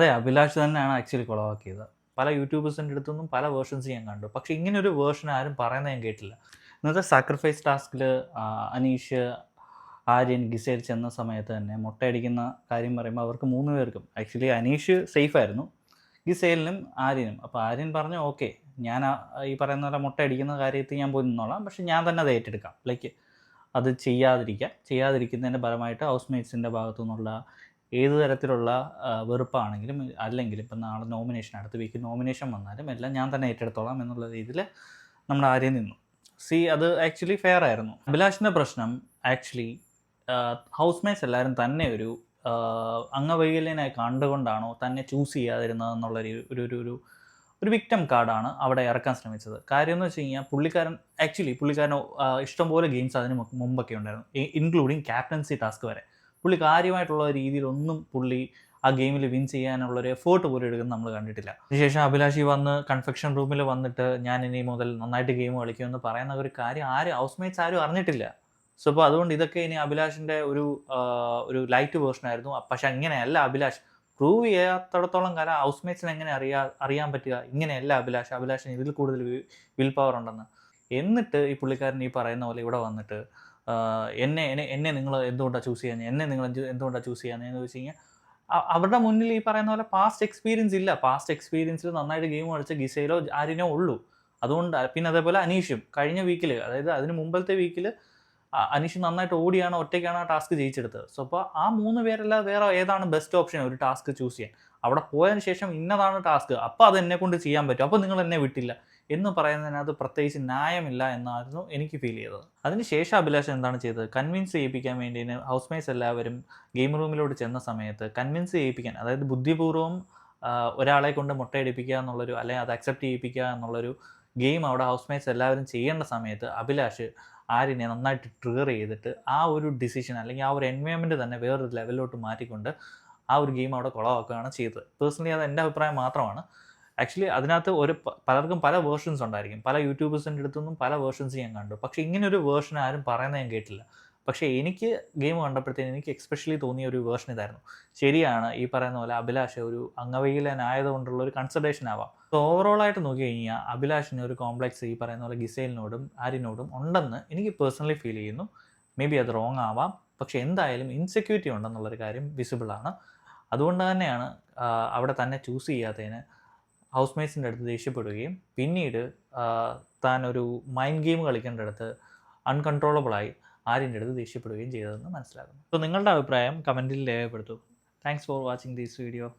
അതെ അഭിലാഷ് തന്നെയാണ് ആക്ച്വലി കുളവാക്കിയത്. പല യൂട്യൂബേഴ്സിന്റെ അടുത്തൊന്നും പല വേർഷൻസ് ഞാൻ കണ്ടു. പക്ഷേ ഒരു വേർഷൻ ആരും പറയുന്നത് ഞാൻ കേട്ടില്ല. ഇന്നത്തെ സാക്രിഫൈസ് ടാസ്കിൽ അനീഷ് ആര്യൻ ഗിസേൽ ചെന്ന സമയത്ത് തന്നെ മുട്ടയടിക്കുന്ന കാര്യം പറയുമ്പോൾ അവർക്ക് മൂന്ന് പേർക്കും. ആക്ച്വലി അനീഷ് സേഫ് ആയിരുന്നു. ഗിസേലിനും ആര്യനും. അപ്പോൾ ആര്യൻ പറഞ്ഞു ഓക്കെ ഞാൻ ഈ പറയുന്ന പോലെ മുട്ടയടിക്കുന്ന കാര്യത്തിൽ ഞാൻ പോയി നിന്നോളാം. പക്ഷെ ഞാൻ തന്നെ അത് ഏറ്റെടുക്കാം. ലൈക്ക് അത് ചെയ്യാതിരിക്കുക. ചെയ്യാതിരിക്കുന്നതിന്റെ ഫലമായിട്ട് ഹൗസ് മേറ്റ്സിന്റെ ഭാഗത്തു നിന്നുള്ള ഏത് തരത്തിലുള്ള വെറുപ്പാണെങ്കിലും അല്ലെങ്കിൽ ഇപ്പം നാളെ നോമിനേഷൻ അടുത്ത വീക്ക് നോമിനേഷൻ വന്നാലും എല്ലാം ഞാൻ തന്നെ ഏറ്റെടുത്തോളാം എന്നുള്ള രീതിയിൽ നമ്മൾ ആര്യം നിന്നു. സി അത് ആക്ച്വലി ഫെയർ ആയിരുന്നു. അഭിലാഷിന്റെ പ്രശ്നം ആക്ച്വലി ഹൗസ് മേറ്റ്സ് എല്ലാവരും തന്നെ ഒരു അംഗവൈകല്യനെ കണ്ടുകൊണ്ടാണോ തന്നെ ചൂസ് ചെയ്യാതിരുന്നത് എന്നുള്ള ഒരു ഒരു ഒരു ഒരു വിക്റ്റം കാർഡാണ് അവിടെ ഇറക്കാൻ ശ്രമിച്ചത്. കാര്യം എന്ന് വെച്ച് കഴിഞ്ഞാൽ പുള്ളിക്കാരൻ ആക്ച്വലി പുള്ളിക്കാരൻ ഇഷ്ടംപോലെ ഗെയിംസ് അതിന് മുമ്പൊക്കെ ഉണ്ടായിരുന്നു. ഇൻക്ലൂഡിങ് ക്യാപ്റ്റൻസി ടാസ്ക് വരെ. പുള്ളി കാര്യമായിട്ടുള്ള രീതിയിലൊന്നും പുള്ളി ആ ഗെയിമിൽ വിൻ ചെയ്യാനുള്ള ഒരു എഫേർട്ട് പോലും എടുക്കുന്നത് നമ്മൾ കണ്ടിട്ടില്ല. അതിനുശേഷം അഭിലാഷി വന്ന് കൺഫെക്ഷൻ റൂമിൽ വന്നിട്ട് ഞാൻ ഇനി മുതൽ നന്നായിട്ട് ഗെയിം കളിക്കുമെന്ന് പറയുന്ന ഒരു കാര്യം ആരും ഹൗസ് മേറ്റ്സ് ആരും അറിഞ്ഞിട്ടില്ല. സോ അപ്പോൾ അതുകൊണ്ട് ഇതൊക്കെ ഇനി അഭിലാഷിന്റെ ഒരു ഒരു ലൈറ്റ് വേർഷൻ ആയിരുന്നു. പക്ഷെ അങ്ങനെയല്ല അഭിലാഷ്. പ്രൂവ് ചെയ്യാത്തടത്തോളം കാലം ഹൗസ് മേറ്റ്സിനെ എങ്ങനെ അറിയാ അറിയാൻ പറ്റുക? ഇങ്ങനെയല്ല അഭിലാഷ്. അഭിലാഷിന് ഇതിൽ കൂടുതൽ വിൽ പവർ ഉണ്ടെന്ന്. എന്നിട്ട് ഈ പുള്ളിക്കാരൻ ഈ പറയുന്ന പോലെ ഇവിടെ വന്നിട്ട് എന്നെ എന്നെ എന്നെ നിങ്ങൾ എന്തുകൊണ്ടാണ് ചൂസ് ചെയ്യാൻ എന്നെ നിങ്ങൾ എന്ത് എന്തുകൊണ്ടാണ് ചൂസ് ചെയ്യാൻ എന്ന് വെച്ച് കഴിഞ്ഞാൽ അവരുടെ മുന്നിൽ ഈ പറയുന്ന പോലെ പാസ്റ്റ് എക്സ്പീരിയൻസ് ഇല്ല. പാസ്റ്റ് എക്സ്പീരിയൻസിൽ നന്നായിട്ട് ഗെയിം കളിച്ച ഗിസയിലോ ആരിനോ ഉള്ളൂ. അതുകൊണ്ട് പിന്നെ അതേപോലെ അനീഷും കഴിഞ്ഞ വീക്കിൽ അതായത് അതിന് മുമ്പത്തെ വീക്കിൽ അനീഷ് നന്നായിട്ട് ഓടിയാണ് ഒറ്റയ്ക്കാണ് ആ ടാസ്ക് ജയിച്ചെടുത്തത്. സോ അപ്പോൾ ആ മൂന്ന് പേരല്ല വേറെ ഏതാണ് ബെസ്റ്റ് ഓപ്ഷൻ ഒരു ടാസ്ക് ചൂസ് ചെയ്യാൻ? അവിടെ പോയതിന് ശേഷം ഇന്നതാണ് ടാസ്ക് അപ്പോൾ അത് എന്നെ കൊണ്ട് ചെയ്യാൻ പറ്റും. അപ്പോൾ നിങ്ങൾ എന്നെ വിട്ടില്ല. എന്ന് പറയുന്നതിനകത്ത് പ്രത്യേകിച്ച് ന്യായമില്ല എന്നായിരുന്നു എനിക്ക് ഫീൽ ചെയ്തത്. അതിനുശേഷം അഭിലാഷ് എന്താണ് ചെയ്തത്? കൺവിൻസ് ചെയ്യിപ്പിക്കാൻ വേണ്ടി ഹൗസ് മേറ്റ്സ് എല്ലാവരും ഗെയിം റൂമിലോട്ട് ചെന്ന സമയത്ത് കൺവിൻസ് ചെയ്യിപ്പിക്കാൻ അതായത് ബുദ്ധിപൂർവം ഒരാളെ കൊണ്ട് മുട്ടയടിപ്പിക്കുക എന്നുള്ളൊരു അല്ലെങ്കിൽ അത് അക്സെപ്റ്റ് ചെയ്യിപ്പിക്കുക എന്നുള്ളൊരു ഗെയിം അവിടെ ഹൗസ് മേറ്റ്സ് എല്ലാവരും ചെയ്യേണ്ട സമയത്ത് അഭിലാഷ് ആരിനെ നന്നായിട്ട് ട്രിഗർ ചെയ്തിട്ട് ആ ഒരു ഡിസിഷൻ അല്ലെങ്കിൽ ആ ഒരു എൻവയോൺമെന്റ് തന്നെ വേറൊരു ലെവലിലോട്ട് മാറ്റിക്കൊണ്ട് ആ ഒരു ഗെയിം അവിടെ കുളമാക്കുകയാണ് ചെയ്തത്. പേഴ്സണലി അത് എന്റെ അഭിപ്രായം മാത്രമാണ്. ആക്ച്വലി അതിനകത്ത് ഒരു പലർക്കും പല വേർഷൻസ് ഉണ്ടായിരിക്കും. പല യൂട്യൂബേഴ്സിന്റെ അടുത്തൊന്നും പല വേർഷൻസ് ഞാൻ കണ്ടു. പക്ഷേ ഇങ്ങനെ ഒരു വേർഷൻ ആരും പറയുന്നത് ഞാൻ കേട്ടില്ല. പക്ഷേ എനിക്ക് ഗെയിം കണ്ടപ്പോഴത്തേന് എനിക്ക് എക്സ്പെഷ്യലി തോന്നിയ ഒരു വേർഷൻ ഇതായിരുന്നു. ശരിയാണ് ഈ പറയുന്ന പോലെ അഭിലാഷ് ഒരു അംഗവൈകല്യനായതുകൊണ്ടുള്ള ഒരു കൺസിഡറേഷൻ ആവാം. ഓവറോൾ ആയിട്ട് നോക്കി കഴിഞ്ഞാൽ അഭിലാഷിന് ഒരു കോംപ്ലക്സ് ഈ പറയുന്ന പോലെ ഗിസൈലിനോടും ആരിനോടും ഉണ്ടെന്ന് എനിക്ക് പേഴ്സണലി ഫീൽ ചെയ്യുന്നു. മേ ബി അത് റോങ് ആവാം. പക്ഷേ എന്തായാലും ഇൻസെക്യൂരിറ്റി ഉണ്ടെന്നുള്ളൊരു കാര്യം വിസിബിൾ ആണ്. അതുകൊണ്ട് തന്നെയാണ് അവിടെ തന്നെ ചൂസ് ചെയ്യാത്തതിന് ഹൗസ് മേറ്റ്സിന്റെ അടുത്ത് ദേഷ്യപ്പെടുകയും പിന്നീട് താൻ ഒരു മൈൻഡ് ഗെയിം കളിക്കേണ്ടടുത്ത് അൺകൺട്രോളബിളായി ആര്യന്റെ അടുത്ത് ദേഷ്യപ്പെടുകയും ചെയ്തതെന്ന് മനസ്സിലാകുന്നു സോ നിങ്ങളുടെ അഭിപ്രായം കമന്റിൽ രേഖപ്പെടുത്തൂ. Thanks for watching this video